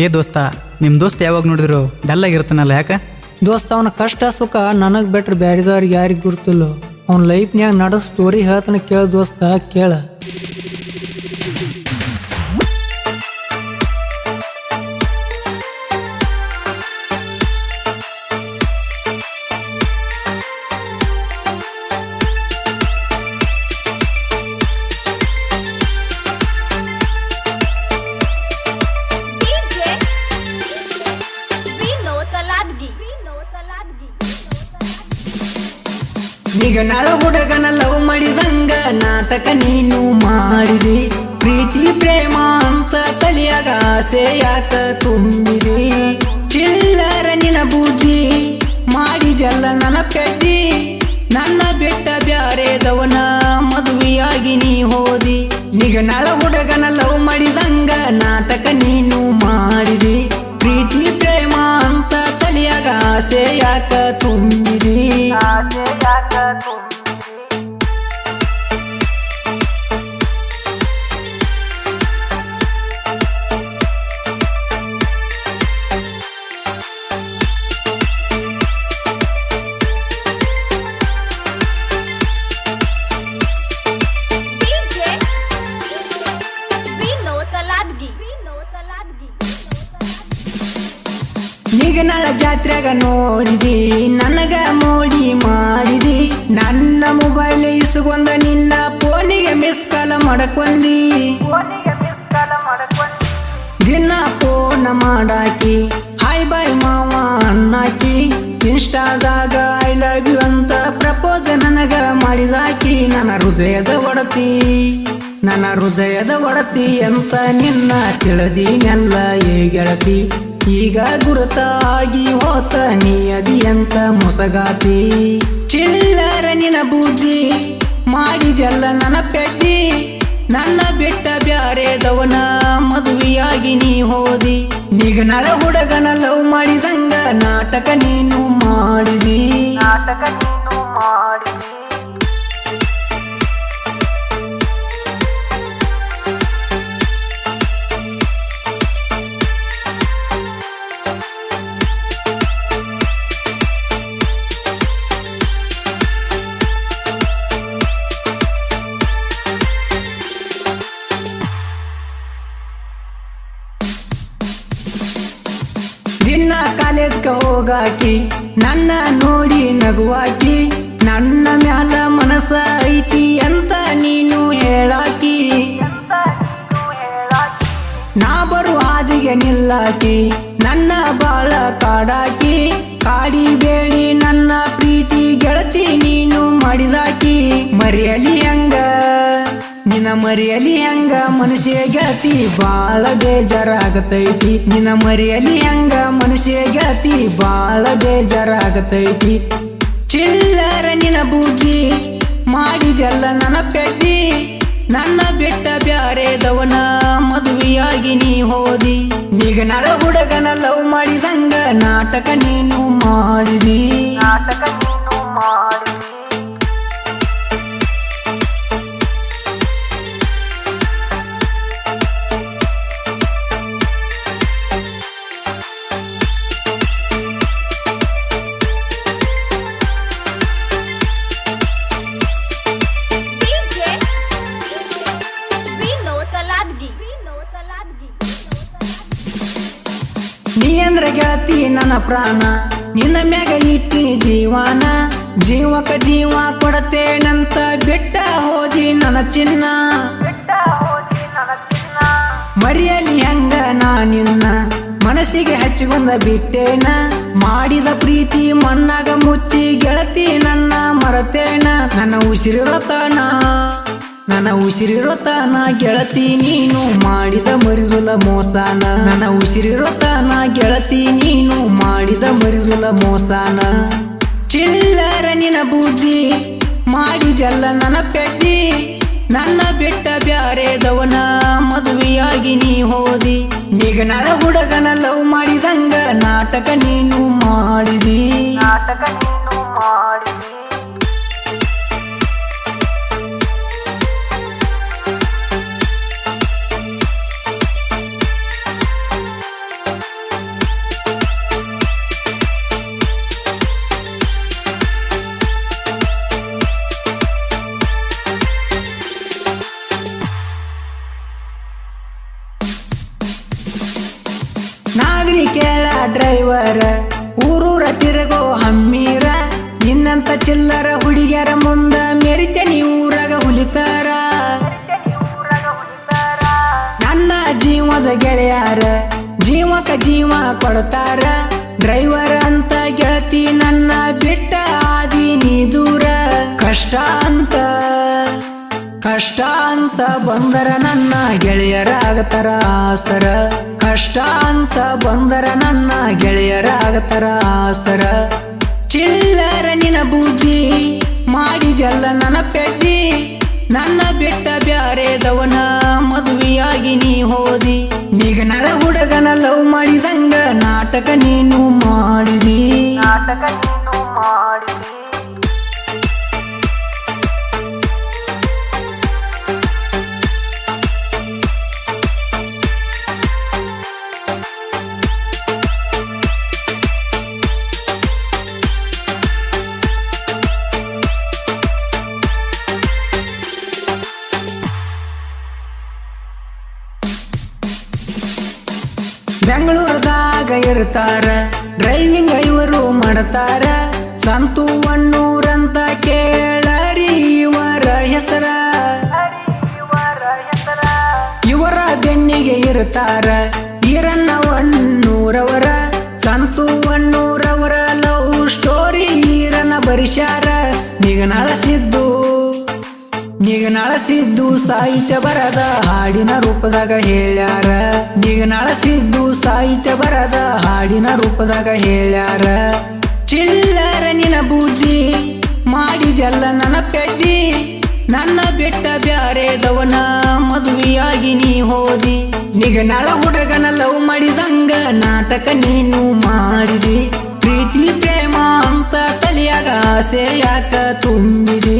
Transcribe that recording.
ಏ ದೋಸ್ತ ನಿಮ್ಮ ದೋಸ್ತ ಯಾವಾಗ ನೋಡಿದ್ರು ಡಲ್ ಆಗಿರ್ತಾನಲ್ಲ ಯಾಕ? ದೋಸ್ತ, ಅವನ ಕಷ್ಟ ಸುಖ ನನಗೆ ಬೆಟ್ರ್ ಬ್ಯಾರಿದವ್ರಿಗೆ ಯಾರಿಗೂ ಗುರುತಿಲ್ಲ. ಅವ್ನ ಲೈಫ್ನ್ಯಾಗ ನಡ ಸ್ಟೋರಿ ಹೇಳ್ತಾನೆ ಕೇಳ ದೋಸ್ತ, ಕೇಳ. ನಿಗನಾಳ ಹುಡುಗನ ಲವ್ ಮಾಡಿದಂಗ ನಾಟಕ ನೀನು ಮಾಡಿದಿ. ಪ್ರೀತಿ, ಪ್ರೇಮ ಅಂತ ತಲಿಯಾಗ ಆಸೆ ಯಾಕ ತುಂಬಿದೆ? ಚಿಲ್ಲರ ನಿನ ಬುದ್ಧಿ ಮಾಡಿದೆಲ್ಲ ನನ್ನ ಪೆಟ್ಟಿ. ನನ್ನ ಬೆಟ್ಟ ಬ್ಯಾರೆದವನ ಮದುವೆಯಾಗಿ ನೀ ಹೋದಿ. ನಿಗನಾಳ ಹುಡುಗನ ಲವ್ ಮಾಡಿದಂಗ ನಾಟಕ ನೀನು ನಿಗನಾಳ ಜಾತ್ರೆಗ ನೋಡಿದಿ, ನನಗ ಮೋಡಿ ಮಾಡಿದಿ. ನನ್ನ ಮೊಬೈಲ್ ಇಸ್ಕೊಂದ ನಿನ್ನ ಫೋನಿಗೆ ಮಿಸ್ ಕಾಲ ಮಾಡಕೊಂದಿ ದಿನ ಫೋನ ಮಾಡಾಕಿ ಹಾಯ್ ಬಾಯ್ ಮಾವ ಅನ್ನಾಕಿ. ಇನ್ಸ್ಟಾದಾಗ ಐ ಲವ್ ಯು ಅಂತ ಪ್ರಪೋಸ್ ನನಗ ಮಾಡಿದಾಕಿ. ನನ್ನ ಹೃದಯದ ಒಡತಿ, ನನ್ನ ಹೃದಯದ ಒಡತಿ ಅಂತ ನಿನ್ನ ತಿಳಿದಿನೆಲ್ಲ ಏ ಗೆಳತಿ. ಈಗ ಗುರುತಾಗಿ ಹೋತ ನೀಯದಿ ಅಂತ ಮೊಸಗಾತಿ. ಚಿಲ್ಲರ ನಿನ ಬೂದಿ, ಮಾಡಿದೆಲ್ಲ ನನ್ನ ಪೆಟ್ಟಿ. ನನ್ನ ಬಿಟ್ಟ ಬ್ಯಾರೆದವನ ಮದುವೆಯಾಗಿ ನೀ ಹೋದಿ. ನಿಗನಳ ಹುಡುಗನ ಲವ್ ಮಾಡಿದಂಗ ನಾಟಕ ನೀನು ಮಾಡಿದಿ. ನಾಟಕ ಹೋಗಾಕಿ, ನನ್ನ ನೋಡಿ ನಗುವಾಕಿ, ನನ್ನ ಮ್ಯಾಲ ಮನಸ ಐತಿ ಅಂತ ನೀನು ಹೇಳಾಕಿ. ನಾ ಬರು ಹಾದಿಗೆ ನಿಲ್ಲಾಕಿ, ನನ್ನ ಬಾಳ ಕಾಡಾಕಿ, ಕಾಡಿ ಬೇಡಿ ನನ್ನ ಪ್ರೀತಿ ಗೆಳತಿ ನೀನು ಮಾಡಿದಾಕಿ. ಮರಿಯಲಿ ಹಂಗ. ನಿನ್ನ ಮರಿಯಲಿ ಹಂಗ ಮನುಷ್ಯ ಗೆಳತಿ ಬಾಳ ಬೇಜಾರಾಗತೈತಿ. ನಿನ್ನ ಮರಿಯಲಿ ಹಂಗ ಮನುಷ್ಯ ಗೆಳತಿ ಬಾಳ ಬೇಜಾರಾಗತೈತಿ. ಚಿಲ್ಲರ ನಿನ ಬೂಗಿ ಮಾಡಿದೆಲ್ಲ ನನ್ನ ಪೆಟ್ಟಿ. ನನ್ನ ಬಿಟ್ಟ ಬ್ಯಾರೆದವನ ಮದುವೆಯಾಗಿ ನೀ ಹೋದಿ. ನಿಗನಳ ಹುಡುಗನ ಲವ್ ಮಾಡಿದಂಗ ನಾಟಕ ನೀನು ಮಾಡಿದಿ. ನಾಟಕ ನೀನು ಮಾಡಿದಿ. ನೀ ಅಂದ್ರ ಗೆಳತಿ ನನ್ನ ಪ್ರಾಣ. ನಿನ್ನ ಮ್ಯಾಗ ಇಟ್ಟಿ ಜೀವಾನ. ಜೀವಕ ಜೀವ ಕೊಡತೇನಂತ ಬಿಟ್ಟ ಹೋದಿ ನನ್ನ ಚಿನ್ನ. ಮರಿಯಲಿ ಹಂಗ ನಾ ನಿನ್ನ. ಮನಸ್ಸಿಗೆ ಹಚ್ಚಿಕೊಂಡ ಬಿಟ್ಟೇನ. ಮಾಡಿದ ಪ್ರೀತಿ ಮಣ್ಣಾಗ ಮುಚ್ಚಿ ಗೆಳತಿ ನನ್ನ ಮರತೇನ. ನನ್ನ ಉಸಿರಿರತನ ನನ್ನ ಉಸಿರಿರತನ ಗೆಳತಿ, ನೀನು ಮಾಡಿದ ಮರಿದುಲ ಮೋಸಾನ. ನನ್ನ ಉಸಿರಿರತನ ಗೆಳತಿ, ನೀನು ಮಾಡಿದ ಮರಿದುಲ ಮೋಸಾನ. ಚಿಲ್ಲರ ನಿನ ಬುದ್ಧಿ, ಮಾಡಿದೆಲ್ಲ ನನ್ನ ಪೆಟ್ಟಿ. ನನ್ನ ಬಿಟ್ಟ ಬ್ಯಾರೆದವನ ಮದುವೆಯಾಗಿ ನೀ ಹೋದಿ. ನಿಗನಳ ಹುಡುಗನ ಲವ್ ಮಾಡಿದಂಗ ನಾಟಕ ನೀನು ಮಾಡಿದಿ. ನಾಟಕ ನೀನು ಮಾಡಿದಿ ಡ್ರೈವರ್ ಊರೂರ ತಿರುಗೋ ಹಮ್ಮೀರ. ನಿನ್ನಂತ ಚಿಲ್ಲರ ಹುಡುಗಿಯರ ಮುಂದ ನೀ ಊರಾಗ ಹುಲಿತಾರ. ನನ್ನ ಜೀವದ ಗೆಳೆಯಾರ, ಜೀವಕ ಜೀವ ಕೊಡ್ತಾರ. ಡ್ರೈವರ್ ಅಂತ ಗೆಳತಿ ನನ್ನ ಬಿಟ್ಟ ಆದಿ ನೀ ದೂರ. ಕಷ್ಟ ಅಂತ ಕಷ್ಟ ಅಂತ ಬಂದರ ನನ್ನ ಗೆಳೆಯರಾಗತರ ಆಸರ. ಕಷ್ಟ ಅಂತ ಬಂದರ ನನ್ನ ಗೆಳೆಯರಾಗತರ ಆಸರ. ಚಿಲ್ಲರ ನಿನ ಬುದ್ಧಿ, ಮಾಡಿದೆಲ್ಲ ನನ್ನ ಪೆದ್ದಿ. ನನ್ನ ಬಿಟ್ಟ ಬ್ಯಾರೆದವನ ಮದುವೆಯಾಗಿ ನೀ ಹೋದಿ. ನಿಗನಳ ಹುಡುಗನ ಲವ್ ಮಾಡಿದಂಗ ನಾಟಕ ನೀನು ಮಾಡಿದಿ. ನಾಟಕ ಇರ್ತಾರ. ಡ್ರೈವಿಂಗ್ ಐವರು ಮಾಡ್ತಾರ. ಸಂತು ಅಂತ ಕೇಳರಿ ಇವರ ಹೆಸರ. ಇವರ ಬೆನ್ನಿಗೆ ಇರ್ತಾರ. ಈರನ್ನ ವಣ್ಣೂರವರ ಸಂತು ಅಣ್ಣೂರವರ ಲವ್ ಸ್ಟೋರಿ ಈರನ್ನ ಬರಿಸ್ಯಾರ. ನಿಗನಳಸಿದ್ದು ನಿಗನಳಸಿದ್ದು ಸಾಹಿತ್ಯ ಬರದ ಹಾಡಿನ ರೂಪದಾಗ ಹೇಳ್ಯಾರ. ನಿಗನಳಸಿದ್ದು ಸಾಹಿತ್ಯ ಬರದ ಹಾಡಿನ ರೂಪದಾಗ ಹೇಳ್ಯಾರ. ಚಿಲ್ಲರ ನಿನ ಬೂದಿ ಮಾಡಿದೆಲ್ಲ ನನ್ನ ಪೆಟ್ಟಿ ನನ್ನ ಬಿಟ್ಟ ಬ್ಯಾರೆದವನ ಮದುವೆಯಾಗಿ ನೀ ಹೋದಿ. ನಿಗನಳ ಹುಡುಗನ ಲವ್ ಮಾಡಿದಂಗ ನಾಟಕ ನೀನು ಮಾಡಿದಿ. ಪ್ರೀತಿ, ಪ್ರೇಮ ತಲೆಯಾಗ ಆಸೆ ಯಾಕ ತುಂಬಿದಿ?